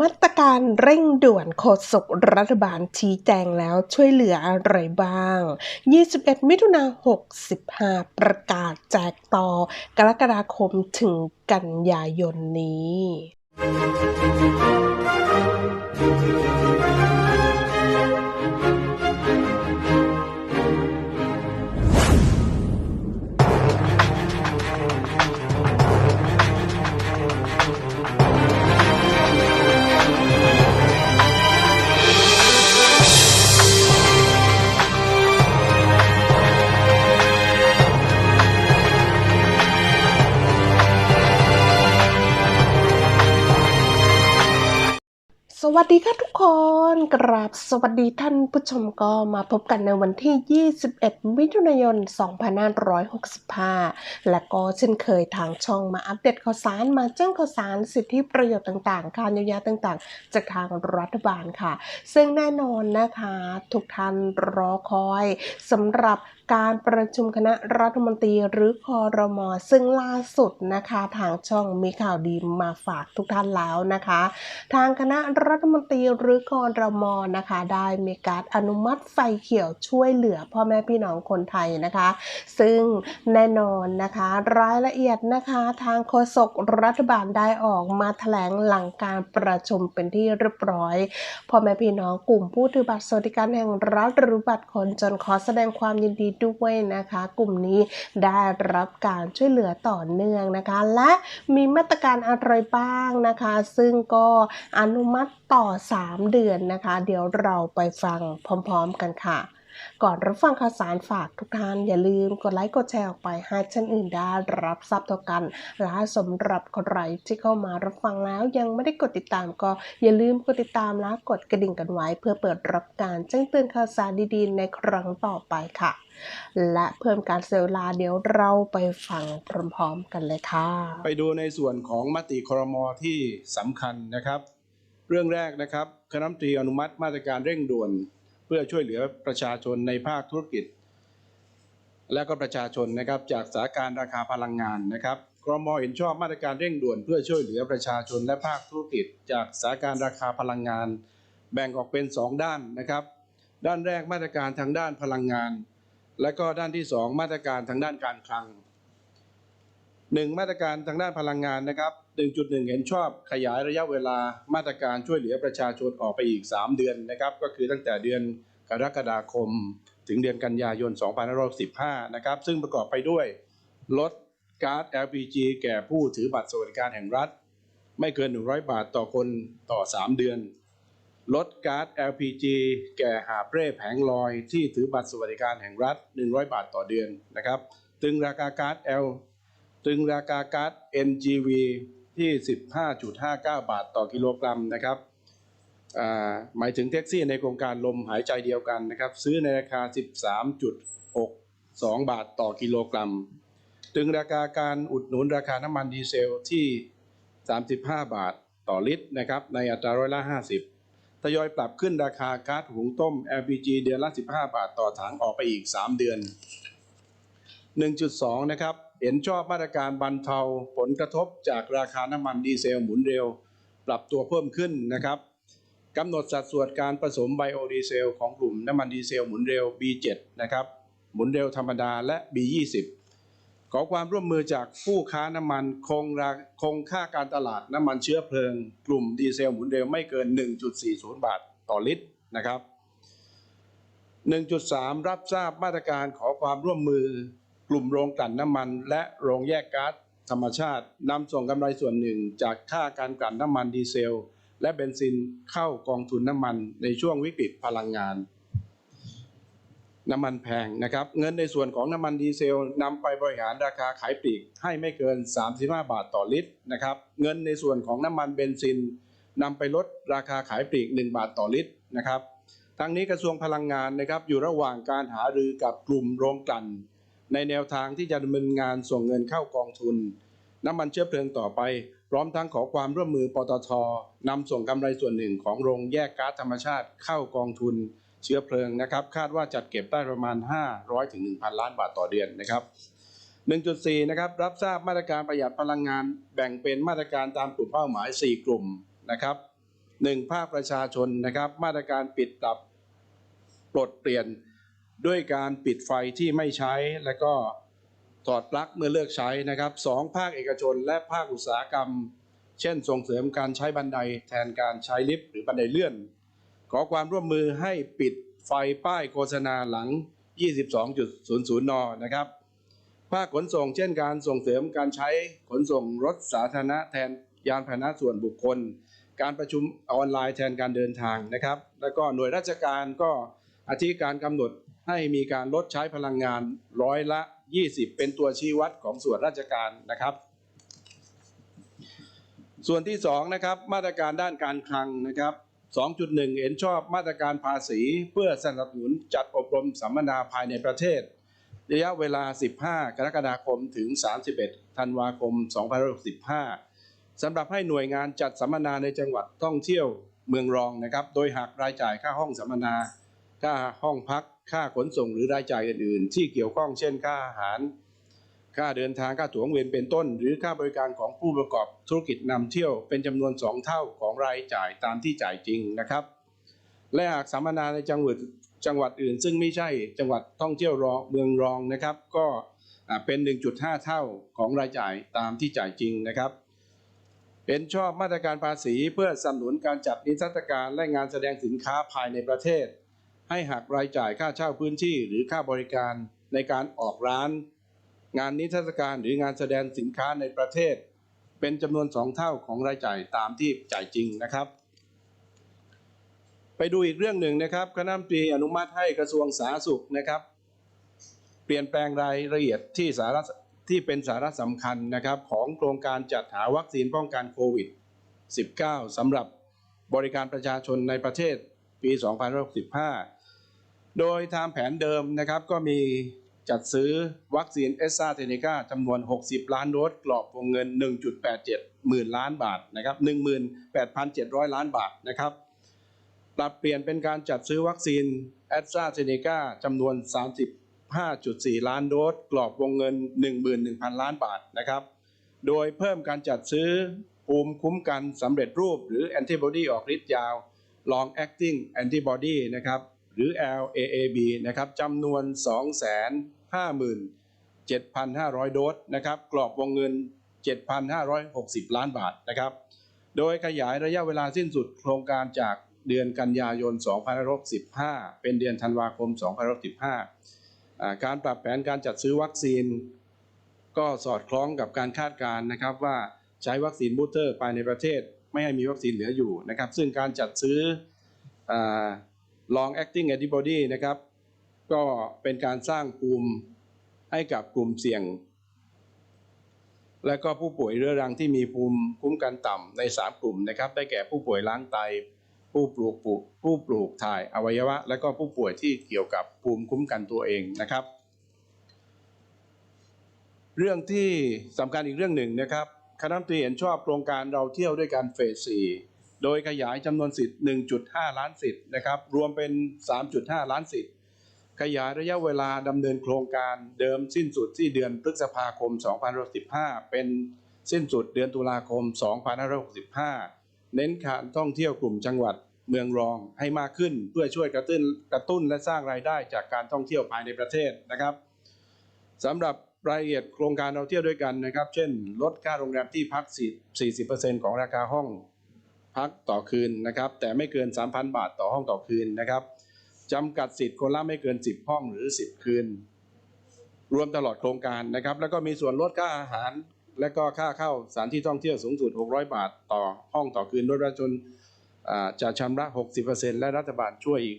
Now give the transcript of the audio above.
มาตรการเร่งด่วนโฆษกรัฐบาลชี้แจงแล้วช่วยเหลืออะไรบ้าง 21 มิถุนา65 ประกาศแจกต่อกรกฎาคมถึงกันยายนนี้ วัสดีค่ะทุกคน กราบสวัสดีท่านผู้ชมก็มาพบกันในวันที่ 21 มิถุนายน 2565 และก็เช่นเคยทางช่องมาอัปเดตข่าวสารมาแจ้งข่าวสารสิทธิประโยชน์ต่างๆ การเยียวยาต่างๆ จากทางรัฐบาลค่ะ ซึ่งแน่นอนนะคะ ทุกท่านรอคอยสำหรับ การประชุมคณะรัฐมนตรีหรือคอรมอซึ่งล่าสุดนะคะทางช่องมีข่าวดีมาฝากทุกท่านแล้วนะคะ ทางคณะรัฐมนตรีหรือคอรมอนะคะ ได้มีการอนุมัติไฟเขียวช่วยเหลือพ่อแม่พี่น้องคนไทยนะคะ ซึ่งแน่นอนนะคะรายละเอียดนะคะทางโฆษกรัฐบาลได้ออกมาแถลงหลังการประชุมเป็นที่เรียบร้อยพ่อแม่พี่น้องกลุ่มผู้ถือบัตรสวัสดิการแห่งรัฐหรือบัตรคนจนขอแสดงความยินดีด้วยนะคะ กลุ่มนี้ได้รับการช่วยเหลือต่อเนื่องนะคะ และมีมาตรการอะไรบ้างนะคะ ซึ่งก็อนุมัติต่อ 3 เดือนนะคะ เดี๋ยวเราไปฟังพร้อม ๆ กันค่ะ ก่อนรับฟังข่าวสารฝากทุกท่านอย่าลืมกดไลค์กดแชร์ออกไปให้ท่านอื่นได้รับทราบเท่ากัน และสำหรับใครที่เข้ามารับฟังแล้วยังไม่ได้กดติดตามก็อย่าลืมกดติดตามและกดกระดิ่งกันไว้ เพื่อเปิดรับการแจ้งเตือนข่าวสารดีๆ ในครั้งต่อไปค่ะ และเพิ่มการเซลลาเดี๋ยวเราไปฟังพร้อมๆกันเลยค่ะ ไปดูในส่วนของมติครมที่สำคัญนะครับ เรื่องแรกนะครับคณะรัฐมนตรีอนุมัติมาตรการเร่งด่วน เพื่อช่วยเหลือประชาชนในภาคธุรกิจ และก็ประชาชนนะครับจากสถานการณ์ราคาพลังงานนะครับครมเห็นชอบมาตรการเร่งด่วนเพื่อช่วยเหลือประชาชนและภาคธุรกิจ จากสถานการณ์ราคาพลังงาน แบ่งออกเป็น 2 ด้านนะครับ ด้านแรกมาตรการทางด้านพลังงาน และก็ด้านที่ 2 มาตรการทางด้านการคลัง หนึ่งมาตรการทางด้านพลังงานนะครับ 1.1 เห็นชอบขยายระยะเวลามาตรการช่วยเหลือประชาชนออกไปอีก 3 เดือนนะครับ ก็คือตั้งแต่เดือนกรกฎาคม ถึงเดือนกันยายน 2515 นะครับ ซึ่งประกอบไปด้วย ลดก๊าซ LPG แก่ผู้ถือบัตรสวัสดิการแห่งรัฐ ไม่เกิน 100 บาทต่อคนต่อ 3 เดือน ลดก๊าซ LPG แก่หาบเร่แผงลอยที่ถือบัตรสวัสดิการแห่งรัฐ 100 บาทต่อเดือนนะครับ ตึงราคาก๊าซ L ตึงราคาก๊าซ NGV ที่ 15.59 บาทต่อกิโลกรัมนะครับหมายถึงแท็กซี่ในโครงการลมหายใจเดียวกันนะครับ ซื้อในราคา 13.62 บาทต่อกิโลกรัม ตึงราคาการอุดหนุนราคาน้ำมันดีเซลที่ 35 บาทต่อลิตรนะครับ ในอัตราร้อยละ 50 ทยอยปรับขึ้นราคาก๊าซหุงต้ม LPG เดือนละ 15 บาทต่อถังออกไปอีก 3 เดือน 1.2 นะครับ เห็นชอบมาตรการบรรเทาผลกระทบจากราคาน้ำมันดีเซลหมุนเร็ว ปรับตัวเพิ่มขึ้นนะครับกำหนดสัดส่วนการผสมไบโอดีเซลของกลุ่มน้ำมันดีเซลหมุนเร็ว B7 นะครับ หมุนเร็วธรรมดาและ B20 ขอความร่วมมือจากผู้ค้าน้ำมันคงราคงค่าการตลาดน้ำมันเชื้อเพลิง กลุ่มดีเซลหมุนเร็วไม่เกิน 1.40 บาทต่อลิตรนะครับ 1.3 รับทราบมาตรการขอความร่วมมือ กลุ่มโรงกลั่นน้ำมัน และโรงแยกก๊าซธรรมชาตินำส่งกำไรส่วนหนึ่งจากค่าการกลั่นน้ำมันดีเซล และเบนซินเข้ากองทุนน้ำมันในช่วงวิกฤตพลังงาน น้ำมันแพงนะครับ เงินในส่วนของน้ำมันดีเซลนำไปบริหารราคาขายปลีกให้ไม่เกิน 35 บาทต่อลิตรนะครับเงินในส่วนของน้ำมันเบนซินนำไปลดราคาขายปลีก 1 บาทต่อลิตรนะครับทั้งนี้กระทรวงพลังงานนะครับอยู่ระหว่างการหารือกับกลุ่มโรงกลั่น ในแนวทางที่จะดำเนินงานส่งเงินเข้ากองทุน น้ำมันเชื้อเพลิงต่อไป พร้อมทั้งขอความร่วมมือปตทนำส่งกำไรส่วนหนึ่งของโรงแยกก๊าซธรรมชาติเข้ากองทุนเชื้อเพลิงนะครับ คาดว่าจัดเก็บได้ประมาณ 500ถึง1,000 ล้านบาทต่อเดือนนะครับ 1.4 นะครับ รับทราบมาตรการประหยัดพลังงาน แบ่งเป็นมาตรการตามกลุ่มเป้าหมาย 4 กลุ่มนะครับหนึ่งภาคประชาชนนะครับ มาตรการปิดปรับปลดเปลี่ยน ด้วยการปิดไฟที่ไม่ใช้และก็ถอดปลั๊กเมื่อเลิกใช้นะครับสองภาคเอกชนและภาคอุตสาหกรรม เช่นส่งเสริมการใช้บันไดแทนการใช้ลิฟต์หรือบันไดเลื่อน ขอความร่วมมือให้ปิดไฟป้ายโฆษณาหลัง 22.00 น นะครับ ภาคขนส่งเช่นการส่งเสริมการใช้ขนส่งรถสาธารณะแทนยานพาหนะส่วนบุคคล การประชุมออนไลน์แทนการเดินทางนะครับ แล้วก็หน่วยราชการก็อธิการกำหนด ให้มีการลดใช้พลังงานร้อยละ 20 เป็นตัวชี้วัดของส่วนราชการนะครับ ส่วนที่2นะครับมาตรการด้านการคลังนะครับ 2.1 เห็นชอบมาตรการภาษี เพื่อสนับสนุนจัดอบรมสัมมนาภายในประเทศ ระยะเวลา 15 กรกฎาคมถึง 31 ธันวาคม 2565สำหรับให้หน่วยงานจัดสัมมนาในจังหวัดท่องเที่ยวเมืองรองนะครับ โดยหักรายจ่ายค่าห้องสัมมนา ค่าห้องพัก ค่าขนส่งหรือรายจ่ายอื่นๆ ที่เกี่ยวข้องเช่นค่าอาหาร ค่าเดินทางค่าตั๋วเครื่องบินเป็นต้น หรือค่าบริการของผู้ประกอบธุรกิจนำเที่ยวเป็นจำนวน 2 เท่าของรายจ่ายตามที่จ่ายจริงนะครับ และหากสัมมนาในจังหวัดจังหวัดอื่น ซึ่งไม่ใช่จังหวัดท่องเที่ยวรองเมืองรองนะครับ ก็อ่าเป็น 1.5 เท่าของรายจ่ายตามที่จ่ายจริงนะครับเป็นชอบมาตรการภาษีเพื่อสนับสนุนการจัดนิทรรศการและงานแสดงสินค้าภายในประเทศ ให้หักรายจ่ายค่าเช่าพื้นที่หรือค่าบริการในการออกร้าน งานนิทรรศการหรืองานแสดงสินค้าในประเทศ เป็นจำนวนสองเท่าของรายจ่ายตามที่จ่ายจริงนะครับ ไปดูอีกเรื่องหนึ่งนะครับคณะมนตรีอนุมัติให้กระทรวงสาธารณสุขนะครับ เปลี่ยนแปลงรายละเอียดที่สาระที่เป็นสาระสำคัญนะครับของโครงการจัดหาวัคซีนป้องกันโควิด 19 สำหรับบริการประชาชนในประเทศปี 2565 โดยตามแผนเดิมนะครับก็มีจัดซื้อวัคซีนเอสซาเทเนกาจำนวน 60 ล้านโดสกรอบวงเงิน 1.87 หมื่นล้านบาทนะครับ18,700 ล้านบาทนะครับปรับเปลี่ยนเป็นการจัดซื้อวัคซีนแอสตราเซเนกาจำนวน 35.4 ล้านโดสกรอบวงเงิน 11,000 ล้านบาทนะครับ โดยเพิ่มการจัดซื้อภูมิคุ้มกันสำเร็จรูปหรือแอนติบอดีออกฤทธิ์ยาว long acting antibody นะครับ หรือ LAAB นะครับจำนวน 257,500 โดสนะครับกรอบวงเงิน 7,560 ล้านบาทนะครับโดยขยายระยะเวลาสิ้นสุดโครงการจากเดือนกันยายน 2565 เป็นเดือนธันวาคม 2565 การปรับแผนการจัดซื้อวัคซีน ก็สอดคล้องกับการคาดการณ์นะครับว่าใช้วัคซีนบูสเตอร์ภายในประเทศ ไม่ให้มีวัคซีนเหลืออยู่นะครับ ซึ่งการจัดซื้ออ long acting antibody นะครับ ก็เป็นการสร้างภูมิให้กับกลุ่มเสี่ยง และก็ผู้ป่วยเรื้อรังที่มีภูมิคุ้มกันต่ำใน 3 กลุ่มนะครับ ได้แก่ผู้ป่วยล้างไต ผู้ปลูกปลูกผู้ปลูกถ่ายอวัยวะ และก็ผู้ป่วยที่เกี่ยวกับภูมิคุ้มกันตัวเองนะครับ เรื่องที่สำคัญอีกเรื่องหนึ่งนะครับคณะรัฐมนตรีเห็นชอบโครงการเราเที่ยวด้วยกันเฟส4 โดยขยายจำนวนสิทธิ์ 1.5 ล้านสิทธิ์นะครับรวมเป็น 3.5 ล้านสิทธิ์ ขยายระยะเวลาดำเนินโครงการเดิมสิ้นสุดที่เดือนพฤษภาคม 2565 เป็นสิ้นสุดเดือนตุลาคม 2565 เน้นการท่องเที่ยวกลุ่มจังหวัดเมืองรองให้มากขึ้นเพื่อช่วยกระตุ้นกระตุ้นและสร้างรายได้จากการท่องเที่ยวภายในประเทศนะครับสำหรับรายละเอียดโครงการเราเที่ยวด้วยกันนะครับ เช่น ลดค่าโรงแรมที่พัก 40%ของราคาห้อง พักต่อคืนนะครับ แต่ไม่เกิน 3,000 บาทต่อห้องต่อคืนนะครับจำกัดสิทธิ์คนละไม่เกิน 10 ห้องหรือ 10 คืน รวมตลอดโครงการนะครับ แล้วก็มีส่วนลดค่าอาหาร และก็ค่าเข้าสถานที่ท่องเที่ยวสูงสุด 600 บาทต่อห้องต่อคืนโดยประชาชนจะชำระ 60%และรัฐบาลช่วยอีก